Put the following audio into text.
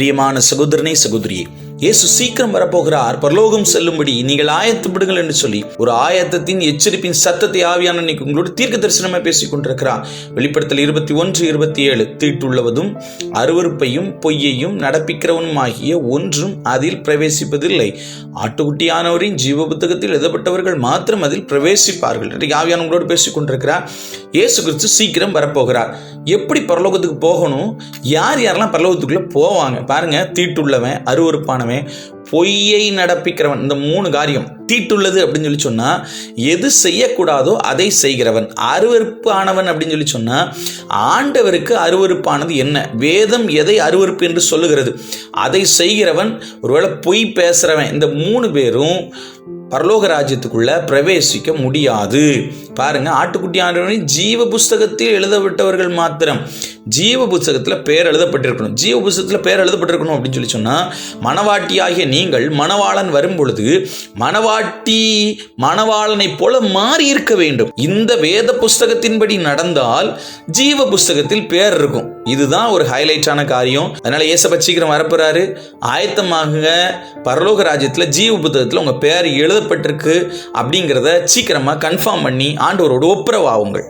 பிரியமான சகோதரனே சகோதரியே இயேசு சீக்கிரம் வரப்போகிறார். பரலோகம் செல்லும்படி நீங்கள் ஆயத்தப்படுங்கள் என்று சொல்லி ஒரு ஆயத்தத்தின் எச்சரிப்பின் சத்தத்தை ஆவியான இன்னைக்கு உங்களோட தீர்க்க தரிசனமாக பேசிக் கொண்டிருக்கிறார். வெளிப்படுத்தல் இருபத்தி ஒன்று இருபத்தி ஏழு. தீட்டுள்ளவதும் அருவருப்பையும் பொய்யையும் நடப்பிக்கிறவனும் ஆகிய ஒன்றும் அதில் பிரவேசிப்பதில்லை. ஆட்டுக்குட்டியானவரின் ஜீவ புத்தகத்தில் எழுதப்பட்டவர்கள் மாத்திரம் அதில் பிரவேசிப்பார்கள் இன்றைக்கு ஆவியான உங்களோடு பேசிக் கொண்டிருக்கிறார். இயேசு கிறிஸ்து சீக்கிரம் வரப்போகிறார். எப்படி பரலோகத்துக்கு போகணும்? யார் யாரெல்லாம் பரலோகத்துக்குள்ளே போவாங்க? பாருங்க தீட்டுள்ளவன் எல்லாமே பொய்யை நடப்பிக்கிறவன். இந்த மூணு காரியம் தீட்டுள்ளது அப்படின்னு சொல்லி சொன்னால் எது செய்யக்கூடாதோ அதை செய்கிறவன். அருவருப்பானவன் அப்படின்னு சொல்லி சொன்னால் ஆண்டவருக்கு அருவருப்பானது என்ன? வேதம் எதை அருவருப்பு என்று சொல்லுகிறது? அதை செய்கிறவன் ஒருவேளை பொய் பேசுகிறவன் இந்த மூணு பேரும் பரலோக ராஜ்யத்துக்குள்ள பிரவேசிக்க முடியாது. பாருங்க ஆட்டுக்குட்டி ஆண்டவரின் ஜீவ புஸ்தகத்தில் எழுதப்பட்டவர்கள் மாத்திரம். ஜீவ புஸ்தகத்தில் பேர் எழுதப்பட்டிருக்கணும். ஜீவ புஸ்தகத்தில் பேர் எழுதப்பட்டிருக்கணும் அப்படின்னு சொல்லி சொன்னால் மணவாட்டியாகிய நீங்கள் மணவாளன் வரும் பொழுது மணவாட்டி மணவாளனைப் போல மாறி இருக்க வேண்டும். இந்த வேத புஸ்தகத்தின்படி நடந்தால் ஜீவ புஸ்தகத்தில் பேர் இருக்கும். இதுதான் ஒரு ஹைலைட்டான காரியம். அதனால ஏசப்ப சீக்கிரம் வரப்போறாரு. ஆயத்தமாக பரலோக ராஜ்யத்தில் ஜீவ புத்தகத்தில் உங்கள் பேர் எழுதப்பட்டிருக்கு அப்படிங்கிறத சீக்கிரமாக கன்ஃபார்ம் பண்ணி ஆண்டவரோடு ஒப்புரவாகுங்கள்.